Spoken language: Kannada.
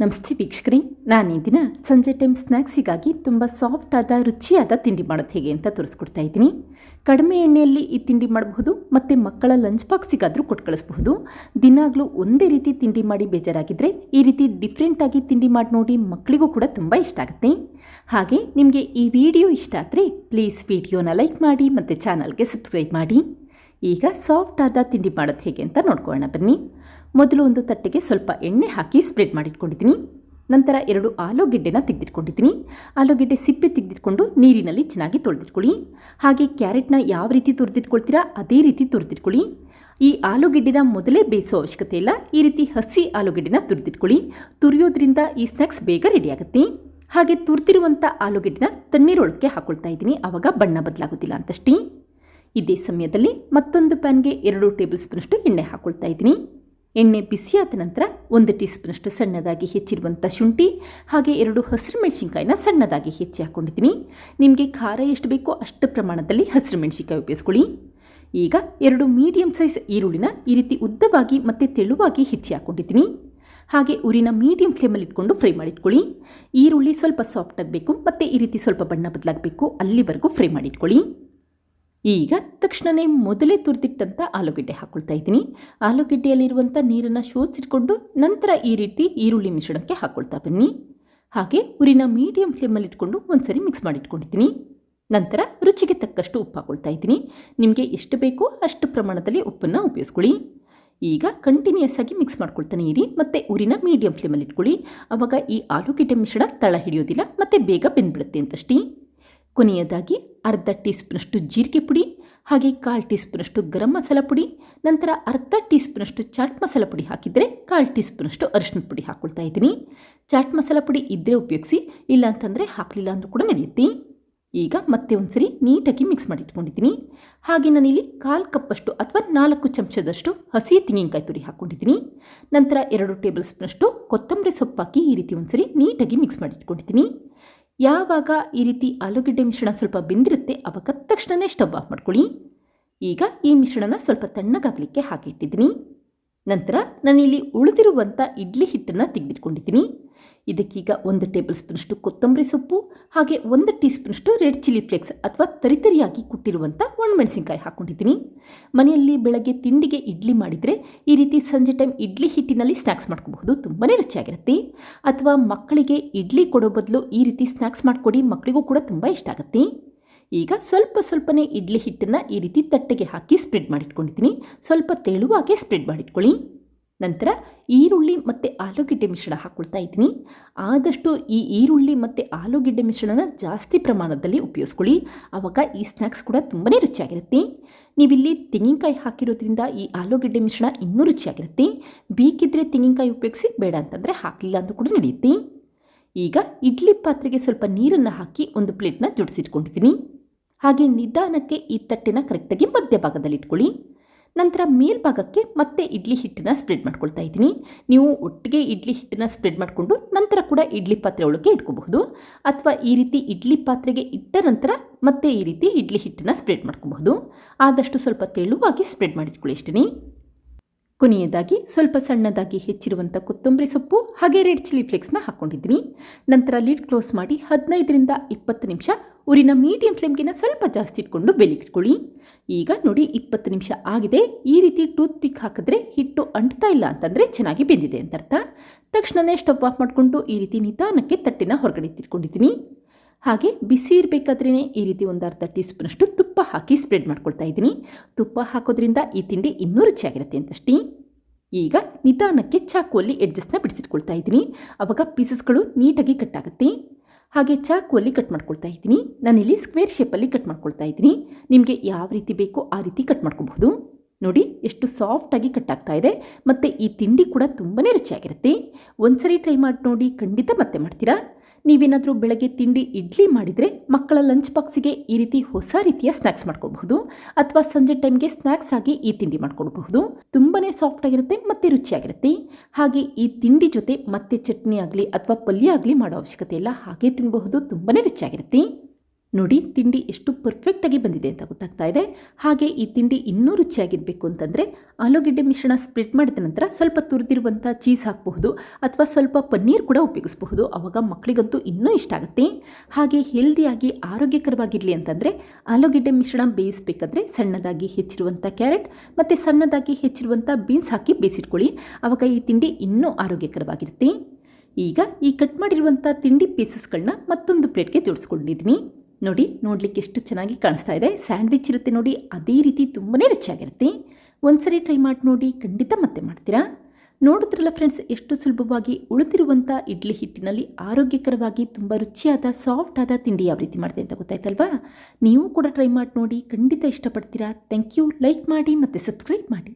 ನಮಸ್ತೆ ವೀಕ್ಷಕರೇ, ನಾನು ಈ ದಿನ ಸಂಜೆ ಟೈಮ್ ಸ್ನ್ಯಾಕ್ಸಿಗಾಗಿ ತುಂಬ ಸಾಫ್ಟ್ ಆದ, ರುಚಿಯಾದ ತಿಂಡಿ ಮಾಡೋದು ಹೇಗೆ ಅಂತ ತೋರಿಸ್ಕೊಡ್ತಾ ಇದ್ದೀನಿ. ಕಡಿಮೆ ಎಣ್ಣೆಯಲ್ಲಿ ಈ ತಿಂಡಿ ಮಾಡಬಹುದು, ಮತ್ತು ಮಕ್ಕಳ ಲಂಚ್ ಬಾಕ್ಸಿಗಾದರೂ ಕೊಟ್ಟು ಕಳಿಸ್ಬಹುದು. ದಿನಾಗಲೂ ಒಂದೇ ರೀತಿ ತಿಂಡಿ ಮಾಡಿ ಬೇಜಾರಾಗಿದ್ದರೆ ಈ ರೀತಿ ಡಿಫ್ರೆಂಟಾಗಿ ತಿಂಡಿ ಮಾಡಿ ನೋಡಿ ಮಕ್ಕಳಿಗೂ ಕೂಡ ತುಂಬ ಇಷ್ಟ ಆಗುತ್ತೆ. ಹಾಗೆ ನಿಮಗೆ ಈ ವಿಡಿಯೋ ಇಷ್ಟ ಆದರೆ ಪ್ಲೀಸ್ ವಿಡಿಯೋನ ಲೈಕ್ ಮಾಡಿ, ಮತ್ತು ಚಾನಲ್ಗೆ ಸಬ್ಸ್ಕ್ರೈಬ್ ಮಾಡಿ. ಈಗ ಸಾಫ್ಟ್ ಆದ ತಿಂಡಿ ಮಾಡೋದು ಹೇಗೆ ಅಂತ ನೋಡ್ಕೊಳ್ಳೋಣ. ಬನ್ನಿ. ಮೊದಲು ಒಂದು ತಟ್ಟೆಗೆ ಸ್ವಲ್ಪ ಎಣ್ಣೆ ಹಾಕಿ ಸ್ಪ್ರೆಡ್ ಮಾಡಿಟ್ಕೊಂಡಿದ್ದೀನಿ. ನಂತರ ಎರಡು ಆಲೂಗೆಡ್ಡೆನ ತೆಗೆದಿಟ್ಕೊಂಡಿದ್ದೀನಿ. ಆಲೂಗೆಡ್ಡೆ ಸಿಪ್ಪೆ ತೆಗೆದಿಟ್ಕೊಂಡು ನೀರಿನಲ್ಲಿ ಚೆನ್ನಾಗಿ ತೊಳೆದಿಟ್ಕೊಳ್ಳಿ. ಹಾಗೆ ಕ್ಯಾರೆಟ್ನ ಯಾವ ರೀತಿ ತುರಿದಿಟ್ಕೊಳ್ತೀರಾ ಅದೇ ರೀತಿ ತುರಿದಿಟ್ಕೊಳ್ಳಿ. ಈ ಆಲೂಗೆಡ್ಡೆನ ಮೊದಲೇ ಬೇಯಿಸೋ ಅವಶ್ಯಕತೆ ಇಲ್ಲ. ಈ ರೀತಿ ಹಸಿ ಆಲೂಗೆಡ್ಡೆನ ತುರಿದಿಟ್ಕೊಳ್ಳಿ. ತುರಿಯೋದ್ರಿಂದ ಈ ಸ್ನ್ಯಾಕ್ಸ್ ಬೇಗ ರೆಡಿ ಆಗುತ್ತೆ ಹಾಗೆ ತುರ್ತಿರುವಂಥ ಆಲೂಗೆಡ್ಡೆನ ತಣ್ಣೀರೊಳಕ್ಕೆ ಹಾಕೊಳ್ತಾ ಇದ್ದೀನಿ. ಆವಾಗ ಬಣ್ಣ ಬದಲಾಗೋದಿಲ್ಲ ಅಂತಷ್ಟೇ. ಇದೇ ಸಮಯದಲ್ಲಿ ಮತ್ತೊಂದು ಪ್ಯಾನ್ಗೆ ಎರಡು ಟೇಬಲ್ ಸ್ಪೂನಷ್ಟು ಎಣ್ಣೆ ಹಾಕೊಳ್ತಾ ಇದ್ದೀನಿ. ಎಣ್ಣೆ ಬಿಸಿಯಾದ ನಂತರ ಒಂದು ಟೀ ಸ್ಪೂನಷ್ಟು ಸಣ್ಣದಾಗಿ ಹೆಚ್ಚಿರುವಂಥ ಶುಂಠಿ, ಹಾಗೆ ಎರಡು ಹಸಿರು ಮೆಣಸಿನ್ಕಾಯಿನ ಸಣ್ಣದಾಗಿ ಹೆಚ್ಚಿ ಹಾಕ್ಕೊಂಡಿದ್ದೀನಿ ನಿಮಗೆ ಖಾರ ಎಷ್ಟು ಬೇಕೋ ಅಷ್ಟು ಪ್ರಮಾಣದಲ್ಲಿ ಹಸಿರು ಮೆಣಸಿನಕಾಯಿ ಉಪಯೋಗಿಸ್ಕೊಳ್ಳಿ. ಈಗ ಎರಡು ಮೀಡಿಯಂ ಸೈಜ್ ಈರುಳ್ಳಿನ ಈ ರೀತಿ ಉದ್ದವಾಗಿ ಮತ್ತು ತೆಳುವಾಗಿ ಹೆಚ್ಚಿ ಹಾಕ್ಕೊಂಡಿದ್ದೀನಿ ಹಾಗೆ ಉರಿನ ಮೀಡಿಯಂ ಫ್ಲೇಮಲ್ಲಿ ಇಟ್ಕೊಂಡು ಫ್ರೈ ಮಾಡಿಟ್ಕೊಳ್ಳಿ. ಈರುಳ್ಳಿ ಸ್ವಲ್ಪ ಸಾಫ್ಟ್ ಆಗಬೇಕು ಮತ್ತು ಈ ರೀತಿ ಸ್ವಲ್ಪ ಬಣ್ಣ ಬದಲಾಗಬೇಕು, ಅಲ್ಲಿವರೆಗೂ ಫ್ರೈ ಮಾಡಿಟ್ಕೊಳ್ಳಿ. ಈಗ ತಕ್ಷಣನೇ ಮೊದಲೇ ತುರಿದಿಟ್ಟಂಥ ಆಲೂಗಡ್ಡೆ ಹಾಕ್ಕೊಳ್ತಾ ಇದ್ದೀನಿ. ಆಲೂಗಡ್ಡೆಯಲ್ಲಿರುವಂಥ ನೀರನ್ನು ಶೋಧಿಸಿಟ್ಕೊಂಡು ನಂತರ ಈ ರೀತಿ ಈರುಳ್ಳಿ ಮಿಶ್ರಣಕ್ಕೆ ಹಾಕ್ಕೊಳ್ತಾ ಬನ್ನಿ. ಹಾಗೆ ಉರಿನ ಮೀಡಿಯಂ ಫ್ಲೇಮಲ್ಲಿ ಇಟ್ಕೊಂಡು ಒಂದ್ಸರಿ ಮಿಕ್ಸ್ ಮಾಡಿಟ್ಕೊಂಡಿದ್ದೀನಿ. ನಂತರ ರುಚಿಗೆ ತಕ್ಕಷ್ಟು ಉಪ್ಪು ಹಾಕ್ಕೊಳ್ತಾ ಇದ್ದೀನಿ. ನಿಮಗೆ ಎಷ್ಟು ಬೇಕೋ ಅಷ್ಟು ಪ್ರಮಾಣದಲ್ಲಿ ಉಪ್ಪನ್ನು ಉಪಯೋಗಿಸ್ಕೊಳ್ಳಿ. ಈಗ ಕಂಟಿನ್ಯೂಸ್ ಆಗಿ ಮಿಕ್ಸ್ ಮಾಡ್ಕೊಳ್ತಾನೆ ಇರಿ, ಮತ್ತು ಉರಿನ ಮೀಡಿಯಂ ಫ್ಲೇಮಲ್ಲಿ ಇಟ್ಕೊಳ್ಳಿ. ಆವಾಗ ಈ ಆಲೂಗಡ್ಡೆ ಮಿಶ್ರಣ ತಳ ಹಿಡಿಯೋದಿಲ್ಲ, ಮತ್ತು ಬೇಗ ಬೆಂದ್ಬಿಡುತ್ತೆ ಅಂತಷ್ಟೇ. ಕೊನೆಯದಾಗಿ ಅರ್ಧ ಟೀ ಸ್ಪೂನಷ್ಟು ಜೀರಿಗೆ ಪುಡಿ, ಹಾಗೆ ಕಾಲು ಟೀ ಸ್ಪೂನಷ್ಟು ಗರಂ ಮಸಾಲ ಪುಡಿ, ನಂತರ ಅರ್ಧ ಟೀ ಸ್ಪೂನಷ್ಟು ಚಾಟ್ ಮಸಾಲ ಪುಡಿ ಹಾಕಿದರೆ ಕಾಲು ಟೀ ಸ್ಪೂನಷ್ಟು ಅರಿಶಿನ ಪುಡಿ ಹಾಕ್ಕೊಳ್ತಾ ಇದ್ದೀನಿ. ಚಾಟ್ ಮಸಾಲ ಪುಡಿ ಇದ್ದರೆ ಉಪಯೋಗಿಸಿ, ಇಲ್ಲ ಅಂತಂದರೆ ಹಾಕಲಿಲ್ಲ ಅಂದರೂ ಕೂಡ ನಡೆಯುತ್ತೆ. ಈಗ ಮತ್ತೆ ಒಂದ್ಸರಿ ನೀಟಾಗಿ ಮಿಕ್ಸ್ ಮಾಡಿ ಇಟ್ಕೊಂಡಿದ್ದೀನಿ. ಹಾಗೆ ನಾನಿಲ್ಲಿ ಕಾಲು ಕಪ್ಪಷ್ಟು ಅಥವಾ ನಾಲ್ಕು ಚಮಚದಷ್ಟು ಹಸಿ ತೆಂಗಿನಕಾಯಿ ತುರಿ ಹಾಕ್ಕೊಂಡಿದ್ದೀನಿ ನಂತರ ಎರಡು ಟೇಬಲ್ ಸ್ಪೂನಷ್ಟು ಕೊತ್ತಂಬರಿ ಸೊಪ್ಪು ಹಾಕಿ ಈ ರೀತಿ ಒಂದ್ಸರಿ ನೀಟಾಗಿ ಮಿಕ್ಸ್ ಮಾಡಿ ಇಟ್ಕೊಂಡಿದ್ದೀನಿ. ಯಾವಾಗ ಈ ರೀತಿ ಆಲೂಗಡ್ಡೆ ಮಿಶ್ರಣ ಸ್ವಲ್ಪ ಬೆಂದಿರುತ್ತೆ, ಅವಾಗ ತಕ್ಷಣವೇ ಸ್ಟವ್ ಆಫ್ ಮಾಡ್ಕೊಳ್ಳಿ. ಈಗ ಈ ಮಿಶ್ರಣನ ಸ್ವಲ್ಪ ತಣ್ಣಗಾಗಲಿಕ್ಕೆ ಹಾಕಿಟ್ಟಿದ್ದೀನಿ ನಂತರ ನಾನಿಲ್ಲಿ ಉಳಿದಿರುವಂಥ ಇಡ್ಲಿ ಹಿಟ್ಟನ್ನು ತೆಗೆದಿಟ್ಕೊಂಡಿದ್ದೀನಿ. ಇದಕ್ಕೀಗ ಒಂದು ಟೇಬಲ್ ಸ್ಪೂನಷ್ಟು ಕೊತ್ತಂಬರಿ ಸೊಪ್ಪು, ಹಾಗೆ ಒಂದು ಟೀ ಸ್ಪೂನಷ್ಟು ರೆಡ್ ಚಿಲ್ಲಿ ಫ್ಲೇಕ್ಸ್ ಅಥವಾ ತರಿತರಿಯಾಗಿ ಕುಟ್ಟಿರುವಂಥ ಒಣಮೆಣಸಿನ್ಕಾಯಿ ಹಾಕ್ಕೊಂಡಿದ್ದೀನಿ. ಮನೆಯಲ್ಲಿ ಬೆಳಗ್ಗೆ ತಿಂಡಿಗೆ ಇಡ್ಲಿ ಮಾಡಿದರೆ ಈ ರೀತಿ ಸಂಜೆ ಟೈಮ್ ಇಡ್ಲಿ ಹಿಟ್ಟಿನಲ್ಲಿ ಸ್ನ್ಯಾಕ್ಸ್ ಮಾಡ್ಕೋಬಹುದು. ತುಂಬಾ ರುಚಿಯಾಗಿರುತ್ತೆ. ಅಥವಾ ಮಕ್ಕಳಿಗೆ ಇಡ್ಲಿ ಕೊಡೋ ಬದಲು ಈ ರೀತಿ ಸ್ನ್ಯಾಕ್ಸ್ ಮಾಡಿಕೊಡಿ ಮಕ್ಕಳಿಗೂ ಕೂಡ ತುಂಬ ಇಷ್ಟ ಆಗುತ್ತೆ. ಈಗ ಸ್ವಲ್ಪ ಸ್ವಲ್ಪನೇ ಇಡ್ಲಿ ಹಿಟ್ಟನ್ನು ಈ ರೀತಿ ತಟ್ಟೆಗೆ ಹಾಕಿ ಸ್ಪ್ರೆಡ್ ಮಾಡಿಟ್ಕೊಂಡಿದ್ದೀನಿ. ಸ್ವಲ್ಪ ತೆಳುವಾಗೆ ಸ್ಪ್ರೆಡ್ ಮಾಡಿಟ್ಕೊಳ್ಳಿ. ನಂತರ ಈರುಳ್ಳಿ ಮತ್ತು ಆಲೂಗೆಡ್ಡೆ ಮಿಶ್ರಣ ಹಾಕ್ಕೊಳ್ತಾ ಇದ್ದೀನಿ. ಆದಷ್ಟು ಈ ಈರುಳ್ಳಿ ಮತ್ತು ಆಲೂಗೆಡ್ಡೆ ಮಿಶ್ರಣನ ಜಾಸ್ತಿ ಪ್ರಮಾಣದಲ್ಲಿ ಉಪಯೋಗಿಸ್ಕೊಳ್ಳಿ. ಆವಾಗ ಈ ಸ್ನ್ಯಾಕ್ಸ್ ಕೂಡ ತುಂಬಾ ರುಚಿಯಾಗಿರುತ್ತೆ. ನೀವಿಲ್ಲಿ ತೆಂಗಿನಕಾಯಿ ಹಾಕಿರೋದ್ರಿಂದ ಈ ಆಲೂಗೆಡ್ಡೆ ಮಿಶ್ರಣ ಇನ್ನೂ ರುಚಿಯಾಗಿರುತ್ತೆ. ಬೇಕಿದ್ದರೆ ತೆಂಗಿನಕಾಯಿ ಉಪಯೋಗಿಸಿ, ಬೇಡ ಅಂತಂದರೆ ಹಾಕಲಿಲ್ಲ ಅಂತ ಕೂಡ ನಡೆಯುತ್ತೆ. ಈಗ ಇಡ್ಲಿ ಪಾತ್ರೆಗೆ ಸ್ವಲ್ಪ ನೀರನ್ನು ಹಾಕಿ ಒಂದು ಪ್ಲೇಟ್ನ ಜುಡಿಸಿಟ್ಕೊಂಡಿದ್ದೀನಿ. ಹಾಗೆ ನಿಧಾನಕ್ಕೆ ಈ ತಟ್ಟೆನ ಕರೆಕ್ಟಾಗಿ ಮಧ್ಯಭಾಗದಲ್ಲಿ ಇಟ್ಕೊಳ್ಳಿ ನಂತರ ಮೇಲ್ಭಾಗಕ್ಕೆ ಮತ್ತೆ ಇಡ್ಲಿ ಹಿಟ್ಟನ್ನು ಸ್ಪ್ರೆಡ್ ಮಾಡ್ಕೊಳ್ತಾ ಇದ್ದೀನಿ. ನೀವು ಒಟ್ಟಿಗೆ ಇಡ್ಲಿ ಹಿಟ್ಟನ್ನು ಸ್ಪ್ರೆಡ್ ಮಾಡಿಕೊಂಡು ನಂತರ ಕೂಡ ಇಡ್ಲಿ ಪಾತ್ರೆ ಒಳಗೆ ಇಟ್ಕೋಬಹುದು. ಅಥವಾ ಈ ರೀತಿ ಇಡ್ಲಿ ಪಾತ್ರೆಗೆ ಇಟ್ಟ ನಂತರ ಮತ್ತೆ ಈ ರೀತಿ ಇಡ್ಲಿ ಹಿಟ್ಟನ್ನು ಸ್ಪ್ರೆಡ್ ಮಾಡ್ಕೋಬಹುದು. ಆದಷ್ಟು ಸ್ವಲ್ಪ ತೆಳುವಾಗಿ ಸ್ಪ್ರೆಡ್ ಮಾಡಿಟ್ಕೊಳ್ಳಿ ಅಷ್ಟೇ ಕೊನೆಯದಾಗಿ ಸ್ವಲ್ಪ ಸಣ್ಣದಾಗಿ ಹೆಚ್ಚಿರುವಂಥ ಕೊತ್ತಂಬರಿ ಸೊಪ್ಪು ಹಾಗೆ ರೆಡ್ ಚಿಲ್ಲಿ ಫ್ಲೇಕ್ಸ್ನ ಹಾಕ್ಕೊಂಡಿದ್ದೀನಿ ನಂತರ ಲಿಡ್ ಕ್ಲೋಸ್ ಮಾಡಿ ಹದಿನೈದರಿಂದ ಇಪ್ಪತ್ತು ನಿಮಿಷ ಊರಿನ ಮೀಡಿಯಂ ಫ್ಲೇಮ್ಗಿನ ಸ್ವಲ್ಪ ಜಾಸ್ತಿ ಇಟ್ಕೊಂಡು ಬೆಲಿಟ್ಕೊಳ್ಳಿ ಈಗ ನೋಡಿ ಇಪ್ಪತ್ತು ನಿಮಿಷ ಆಗಿದೆ. ಈ ರೀತಿ ಟೂತ್ ಪಿಕ್ ಹಾಕಿದ್ರೆ ಹಿಟ್ಟು ಅಂಟ್ತಾ ಇಲ್ಲ ಅಂತಂದರೆ ಚೆನ್ನಾಗಿ ಬೆಂದಿದೆ ಅಂತ ಅರ್ಥ ತಕ್ಷಣವೇ ಸ್ಟವ್ ಆಫ್ ಮಾಡಿಕೊಂಡು ಈ ರೀತಿ ನಿಧಾನಕ್ಕೆ ತಟ್ಟಿನ ಹೊರಗಡೆ ತಿಟ್ಕೊಂಡಿದ್ದೀನಿ ಹಾಗೆ ಬಿಸಿ ಇರಬೇಕಾದ್ರೇ ಈ ರೀತಿ ಒಂದು ಅರ್ಧ ಟೀ ಸ್ಪೂನಷ್ಟು ತುಪ್ಪ ಹಾಕಿ ಸ್ಪ್ರೆಡ್ ಮಾಡ್ಕೊಳ್ತಾ ಇದ್ದೀನಿ. ತುಪ್ಪ ಹಾಕೋದ್ರಿಂದ ಈ ತಿಂಡಿ ಇನ್ನೂ ರುಚಿಯಾಗಿರುತ್ತೆ ಅಂತಷ್ಟೇ. ಈಗ ನಿಧಾನಕ್ಕೆ ಚಾಕುವಲ್ಲಿ ಎಡ್ಜಸ್ಟ್ನ ಬಿಡಿಸಿಟ್ಕೊಳ್ತಾ ಇದ್ದೀನಿ. ಆವಾಗ ಪೀಸಸ್ಗಳು ನೀಟಾಗಿ ಕಟ್ ಆಗುತ್ತೆ. ಹಾಗೆ ಚಾಕುವಲ್ಲಿ ಕಟ್ ಮಾಡ್ಕೊಳ್ತಾ ಇದ್ದೀನಿ. ನಾನಿಲ್ಲಿ ಸ್ಕ್ವೇರ್ ಶೇಪಲ್ಲಿ ಕಟ್ ಮಾಡ್ಕೊಳ್ತಾ ಇದ್ದೀನಿ. ನಿಮಗೆ ಯಾವ ರೀತಿ ಬೇಕೋ ಆ ರೀತಿ ಕಟ್ ಮಾಡ್ಕೋಬಹುದು. ನೋಡಿ ಎಷ್ಟು ಸಾಫ್ಟಾಗಿ ಕಟ್ ಆಗ್ತಾ ಇದೆ. ಮತ್ತು ಈ ತಿಂಡಿ ಕೂಡ ತುಂಬಾ ರುಚಿಯಾಗಿರುತ್ತೆ. ಒಂದ್ಸರಿ ಟ್ರೈ ಮಾಡಿ ನೋಡಿ ಖಂಡಿತ ಮತ್ತೆ ಮಾಡ್ತೀರಾ? ನೀವೇನಾದರೂ ಬೆಳಗ್ಗೆ ತಿಂಡಿ ಇಡ್ಲಿ ಮಾಡಿದರೆ ಮಕ್ಕಳ ಲಂಚ್ ಬಾಕ್ಸಿಗೆ ಈ ರೀತಿ ಹೊಸ ರೀತಿಯ ಸ್ನ್ಯಾಕ್ಸ್ ಮಾಡ್ಕೊಳ್ಬಹುದು. ಅಥವಾ ಸಂಜೆ ಟೈಮ್ಗೆ ಸ್ನ್ಯಾಕ್ಸ್ ಆಗಿ ಈ ತಿಂಡಿ ಮಾಡ್ಕೊಳ್ಬಹುದು. ತುಂಬಾ ಸಾಫ್ಟ್ ಆಗಿರುತ್ತೆ ಮತ್ತೆ ರುಚಿಯಾಗಿರುತ್ತೆ. ಹಾಗೆ ಈ ತಿಂಡಿ ಜೊತೆ ಮತ್ತೆ ಚಟ್ನಿ ಆಗಲಿ ಅಥವಾ ಪಲ್ಯ ಆಗಲಿ ಮಾಡೋ ಅವಶ್ಯಕತೆ ಇಲ್ಲ. ಹಾಗೆ ತಿನ್ನಬಹುದು ತುಂಬಾ ರುಚಿಯಾಗಿರುತ್ತೆ. ನೋಡಿ, ತಿಂಡಿ ಎಷ್ಟು ಪರ್ಫೆಕ್ಟಾಗಿ ಬಂದಿದೆ ಅಂತ ಗೊತ್ತಾಗ್ತಾ ಇದೆ. ಹಾಗೆ ಈ ತಿಂಡಿ ಇನ್ನೂ ರುಚಿಯಾಗಿರಬೇಕು ಅಂತಂದರೆ ಆಲೂಗೆಡ್ಡೆ ಮಿಶ್ರಣ ಸ್ಪ್ರೆಡ್ ಮಾಡಿದ ನಂತರ ಸ್ವಲ್ಪ ತುರಿದಿರುವಂಥ ಚೀಸ್ ಹಾಕಬಹುದು ಅಥವಾ ಸ್ವಲ್ಪ ಪನ್ನೀರ್ ಕೂಡ ಉಪಯೋಗಿಸಬಹುದು. ಆವಾಗ ಮಕ್ಕಳಿಗಂತೂ ಇನ್ನೂ ಇಷ್ಟ ಆಗುತ್ತೆ. ಹಾಗೆ ಹೆಲ್ದಿಯಾಗಿ ಆರೋಗ್ಯಕರವಾಗಿರಲಿ ಅಂತಂದರೆ ಆಲೂಗೆಡ್ಡೆ ಮಿಶ್ರಣ ಬೇಯಿಸಬೇಕಾದ್ರೆ ಸಣ್ಣದಾಗಿ ಹೆಚ್ಚಿರುವಂಥ ಕ್ಯಾರೆಟ್ ಮತ್ತು ಸಣ್ಣದಾಗಿ ಹೆಚ್ಚಿರುವಂಥ ಬೀನ್ಸ್ ಹಾಕಿ ಬೇಯಿಸಿಟ್ಕೊಳ್ಳಿ. ಆವಾಗ ಈ ತಿಂಡಿ ಇನ್ನೂ ಆರೋಗ್ಯಕರವಾಗಿರುತ್ತೆ. ಈಗ ಈ ಕಟ್ ಮಾಡಿರುವಂಥ ತಿಂಡಿ ಪೀಸಸ್ಗಳನ್ನ ಮತ್ತೊಂದು ಪ್ಲೇಟ್ಗೆ ಜೋಡಿಸ್ಕೊಂಡಿದ್ದೀನಿ. ನೋಡಿ, ನೋಡಲಿಕ್ಕೆ ಎಷ್ಟು ಚೆನ್ನಾಗಿ ಕಾಣಿಸ್ತಾ ಇದೆ. ಸ್ಯಾಂಡ್ವಿಚ್ ಇರುತ್ತೆ ನೋಡಿ, ಅದೇ ರೀತಿ ತುಂಬಾ ರುಚಿಯಾಗಿರುತ್ತೆ. ಒಂದ್ಸರಿ ಟ್ರೈ ಮಾಡಿ ನೋಡಿ, ಖಂಡಿತ ಮತ್ತೆ ಮಾಡ್ತೀರಾ? ನೋಡಿದ್ರಲ್ಲ ಫ್ರೆಂಡ್ಸ್ ಎಷ್ಟು ಸುಲಭವಾಗಿ ಉಳಿದಿರುವಂಥ ಇಡ್ಲಿ ಹಿಟ್ಟಿನಲ್ಲಿ ಆರೋಗ್ಯಕರವಾಗಿ ತುಂಬ ರುಚಿಯಾದ ಸಾಫ್ಟ್ ಆದ ತಿಂಡಿ ಯಾವ ರೀತಿ ಮಾಡಿದೆ ಅಂತ ಗೊತ್ತಾಯ್ತಲ್ವಾ? ನೀವು ಕೂಡ ಟ್ರೈ ಮಾಡಿ ನೋಡಿ, ಖಂಡಿತ ಇಷ್ಟಪಡ್ತೀರಾ? ಥ್ಯಾಂಕ್ ಯು ಲೈಕ್ ಮಾಡಿ ಮತ್ತು ಸಬ್ಸ್ಕ್ರೈಬ್ ಮಾಡಿ.